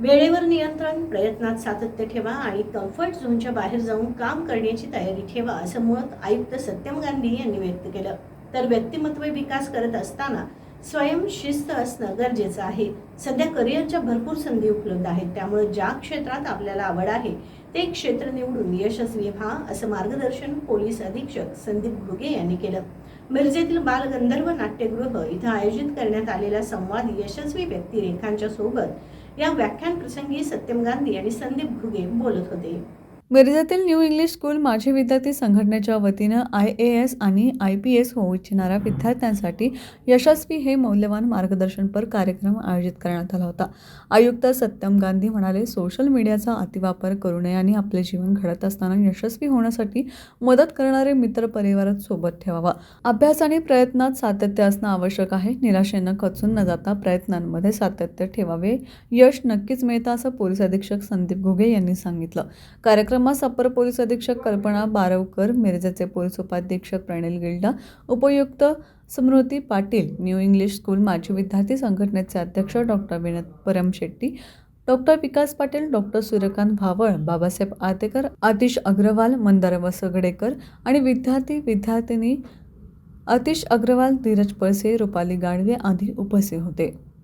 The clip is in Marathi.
वेळेवर नियंत्रण प्रयत्नात सातत्य ठेवा आणि कम्फर्ट झोनच्या बाहेर जाऊन काम करण्याची तयारी ठेवा असं मत आयुक्त सत्यम गांधी यांनी व्यक्त केलं. तर व्यक्तिमत्व विकास करत असताना स्वयंशिस्त असणं गरजेचं आहे. सध्या करिअरच्या भरपूर संधी उपलब्ध आहेत. त्यामुळे ज्या क्षेत्रात आपल्याला आवड आहे ते क्षेत्र निवडून यशस्वी व्हा असं मार्गदर्शन पोलीस अधीक्षक संदीप घुगे यांनी केलं. मिरजेतील बालगंधर्व नाट्यगृह इथं आयोजित करण्यात आलेला संवाद यशस्वी व्यक्तिरेखांच्या सोबत या व्याख्यान प्रसंगी सत्यम गांधी आणि संदीप घुगे बोलत होते. मिरजेतील न्यू इंग्लिश स्कूल माझे विद्यार्थी संघटनेच्या वतीनं आय ए एस आणि आय पी एस होऊ इच्छिणाऱ्या विद्यार्थ्यांसाठी यशस्वी हे मौल्यवान मार्गदर्शनपर कार्यक्रम आयोजित करण्यात आला होता. आयुक्त सत्यम गांधी म्हणाले सोशल मीडियाचा अतिवापर करू नये आणि आपले जीवन घडत असताना यशस्वी होण्यासाठी मदत करणारे मित्र परिवारात सोबत ठेवावा. अभ्यास आणि प्रयत्नात सातत्य असणं आवश्यक आहे. निराशेनं खचून न जाता प्रयत्नांमध्ये सातत्य ठेवावे. यश नक्कीच मिळतं असं पोलीस अधीक्षक संदीप घुगे यांनी सांगितलं. कार्यक्रमास अपर पोलीस अधीक्षक कल्पना बारवकर मिरजेचे पोलीस उपाधीक्षक प्रणिल गिल्डा उपयुक्त Smruti Patil new English school माजी विद्यार्थी संघटनेचे अध्यक्ष doctor Vinod Paramshetti doctor Vikas Patil doctor Suryakant Bhawal Babasaheb Atekar Atish Agrawal Mandar Vasgadekar आणि विद्यार्थी विद्यार्थिनी आतिश अग्रवाल धीरज पळसे रुपाली गाडवे आदी उपस्थित होते.